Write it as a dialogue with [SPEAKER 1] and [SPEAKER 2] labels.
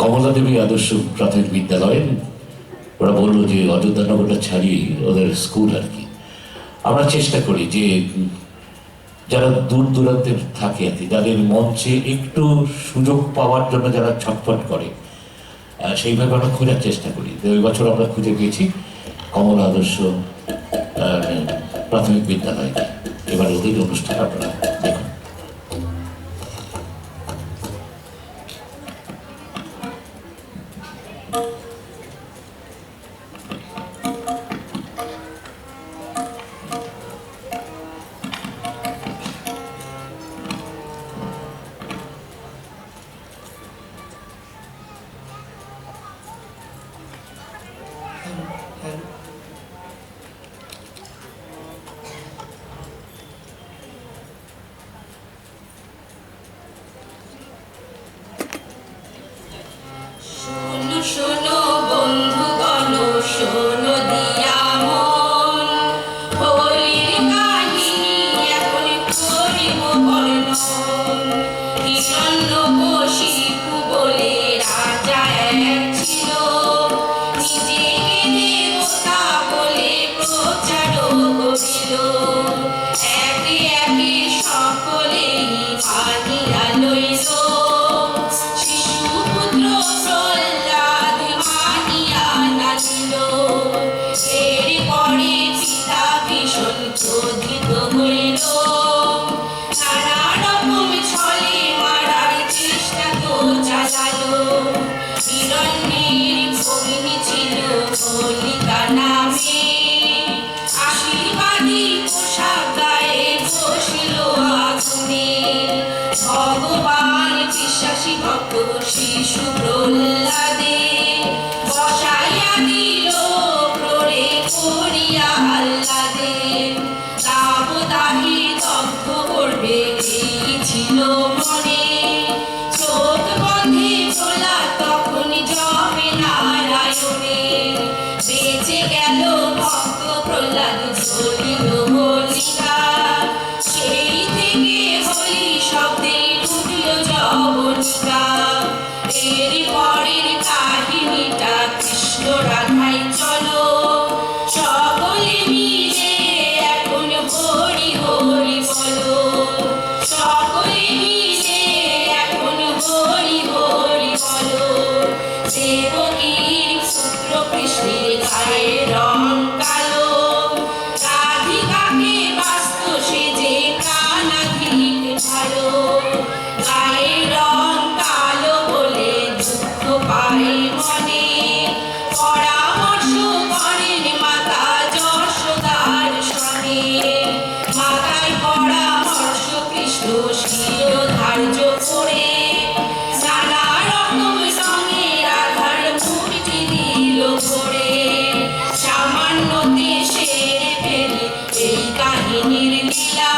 [SPEAKER 1] কমলা দেবী আদর্শ প্রাথমিক বিদ্যালয় ওরা বলল যে অযোধ্যানগরটা ছাড়িয়ে ওদের স্কুল আর কি। আমরা চেষ্টা করি যে, যারা দূর দূরান্তে থাকে আর কি যাদের মঞ্চে একটু সুযোগ পাওয়ার জন্য যারা ছটফট করে সেইভাবে আমরা খোঁজার চেষ্টা করি। ওই বছর আমরা খুঁজে পেয়েছি কমলা আদর্শ প্রাথমিক বিদ্যালয় এবার ওদের অনুষ্ঠান আপনারা
[SPEAKER 2] এর পরে পিতা ভীষণ ক্রোধিত হইল। নানা রকম ছলে মারার চেষ্টা তো চালালো। হিরণ্যের ভগিনী ছিল হোলিকা নামে। আশীর্বাদী পোশাক গায়ে বসিল আগুনে। ভগবান বিশ্বাসী ভক্ত Lo prishni thai rong kalu. Gracias.